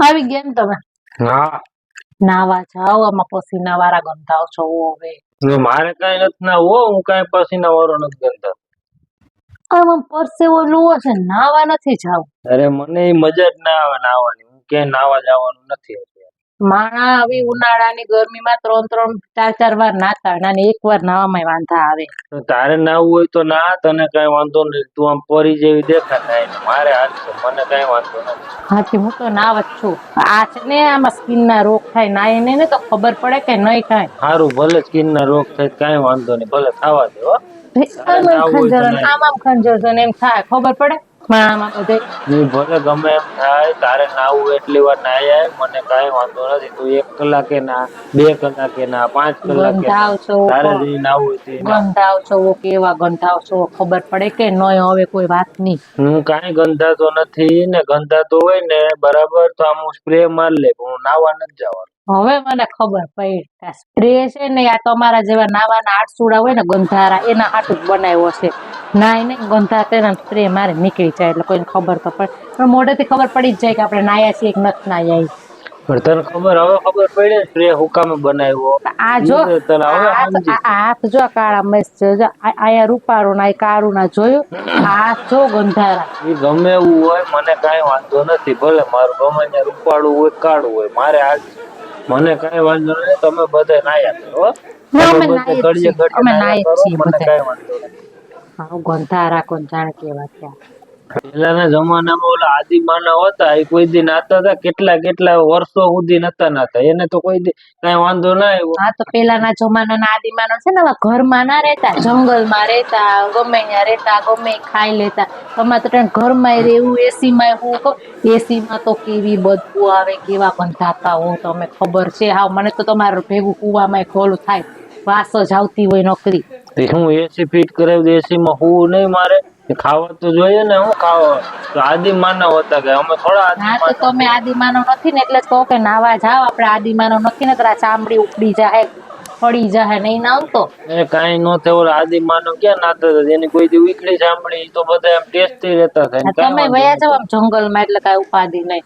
આવી ગયા ને તમે? હા. નાવા જાઓ આમાં પસીના વાળા ગંધાવ છો હવે. મારે કઈ નથી ના હો હું કઈ પસીના વાળો નથી ગંધાવ આમાં પરસેવો લુવો છે નાવા નથી જાવ અરે મને મજા જ ના આવે નાવાની. હું ક્યાંય નાવા જવાનું નથી. માણા આવી ઉનાળાની ગરમીમાં ત્રણ ત્રણ ચાર ચાર વાર નાતા અને એક વાર નાવામાં વાંધા આવે. તારે નાવું હોય તો ના તને કઈ વાંધો નહીં. તું આમ પરી જેવી દેખાતા મારે હાલશે મને કઈ વાંધો નથી. હાથી હું તો નાવ જ છું. આ છે ને આમાં સ્કિન ના રોગ થાય. ના એને ને તો ખબર પડે કે નહીં થાય. સારું ભલે સ્કિન ના રોગ થાય કઈ વાંધો નહીં. ભલે થવા દે આમ આમ ખંજર એમ થાય. ખબર પડે? બધે. ઈ ભલે ગમે એમ થાય તારે નાવું એટલી વાર નાઈ આય મને કઈ વાંધો નથી. તું એક કલાકે ના બે કલાકે ના પાંચ કલાકે ગંધાવ છો તારે જે નાવું તે ગંધાવ છો કેવા ગંધાવ છો ખબર પડે કે નહીં હવે કોઈ વાત નહીં. હું કાંઈ ગંધાતો નથી ને ગંધાતો હોય ને બરાબર તો આમ હું સ્પ્રે માર લે પણ હું નાવા નથી જવાનું. હવે મને ખબર પડી સ્પ્રે છે ને આ તમારા જેવા નાવાના આડસુડા હોય ને ગંધારા એના હાટું જ બનાવ્યો છે. નાય ને ગંધા તેના સ્પ્રે મારે નીકળી જાય એટલે કોઈને ખબર તો પડે. પણ મોઢેથી ખબર પડી જ જાય કે આપણે નાયા છીએ કે નથી નાયા પણ તને ખબર હવે ખબર પડે સ્પ્રે હુકામે બનાવ્યો. આ જો હાથ જો કાળા મેસ જો આ- આયા રૂપારો ના કારું ના જોયું હાથ જો ગંધારા. એ ગમે એવું હોય મને કાંઈ વાંધો નથી ભલે મારું ગમે ત્યાં રૂપાળું હોય કાળું હોય મારે આ મને કાંઈ વાંધો નથી તમે બધા નાયા છો અમે ઘડીએ છીએ. અમે નાયા છીએ બધા. ગંધારા જાણે કેવા થયા. પહેલાના જમાનામાં ઓલા આદિમાનવ હતા એ કોઈ દી નાતા હતા કેટલા કેટલા વર્ષો સુધી નતા નાતા. એને તો કોઈ દી કઈ વાંધો ના આવ્યો. હા તો પેલાના જમાનાના આદિમાનો છે ને ઘરમાં ના રહેતા જંગલમાં રહેતા ગમે ત્યાં રહેતા ગમે ખાઈ લેતા. તમારે તો ત્યાં ઘરમાં રહેવું એસીમાં હું કહું એસીમાં તો કેવી બદબુ આવે કેવા પણ બંધાતા હો તમે ખબર છે. હા મને તો તમારું ભેગું કુવામાં ખોલું થાય. વાસ જ આવતી હોય નોકરી. તે હું એસી ફિટ કરાવી દઉં એસી હું નહીં મારે ખાવા તો જોઈએ ને હું ખાવા. તો આદિ માનવ હતા કે અમે થોડા આદિ હા તો તમે આદિમાનો નથી ને એટલે તો કે નાવા જાવ આપણે આદિમાનો નથી ને તો આ ચામડી ઉપડી જાય પડી જાય નહીં નાવ તો? એ કાઈ નો થયો આદિ માનવ ક્યાં નાતો હતો? એની કોઈ દી ઉખડી સાંભળી તો બધા એમ ટેસ્ટી રહેતા કાંઈ તમે વયા જાવ જંગલમાં એટલે કાઈ ઉપાધિ નહીં.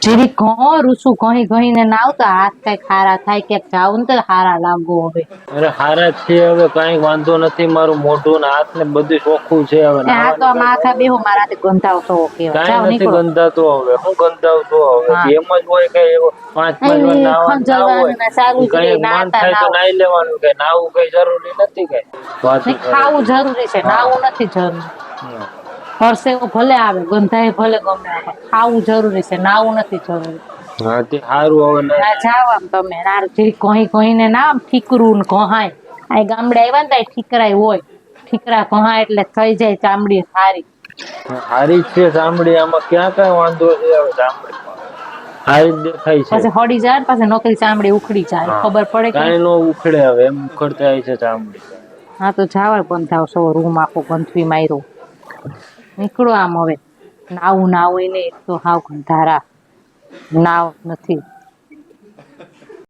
જીરી ઘણ રૂસું ઘણી ઘણીને નાવ તો હાથ કઈ ખારા થાય કે જાવ ને તો હારા લાગો હવે. અરે હારા છે હવે કઈ વાંધો નથી મારું મોઢું ને હાથ ને બધું ચોખ્ખું છે હવે હા તો માથા બેહો મારાથી ગંધાવ છો કેવા જાવ નથી નીકળો. ગંધાતો હવે હું ગંધાવતો હવે? એમ જ હોય કે એવો પાંચ પાંચ વાર નાહવા સારું છે મન થાય તો નાઈ લેવાનું કે નાવું કઈ જરૂરી નથી કઈ. વાતું ખાવું જરૂરી છે નાવું નથી જરૂરી. પરસેવો ભલે આવે ગંધાય ભલે ગમે ખાવું જરૂરી છે નાવું નથી જરૂરી. હા તે સારું હવે ના. ના જાવ આમ તમે. ના જીરી ઘોઈ ઘોઈને ના ઠીકરું ને ઘોહાય. આ ગામડે આવ્યા ને ઠીકરાય હોય. ઠીકરા ઘોહાય એટલે થઈ જાય ચામડી સારી સારી છે ચામડી. આમાં ક્યાં કઈ વાંધો છે હવે ચામડી હારી દેખાય છે. પછી હળી જાય ને નોકરી ચામડી ઉખડી જાય. ખબર પડે કે નો ઉખડે હવે એમ ઉખડતા આવી છે ચામડી. હા તો જાવ થાવ સો રૂમ આખો ગંથવી માર્યો. નીકળો આમ હવે નાવું નાવું ને એક તો હાવ ગંધારા. નાવ નથી.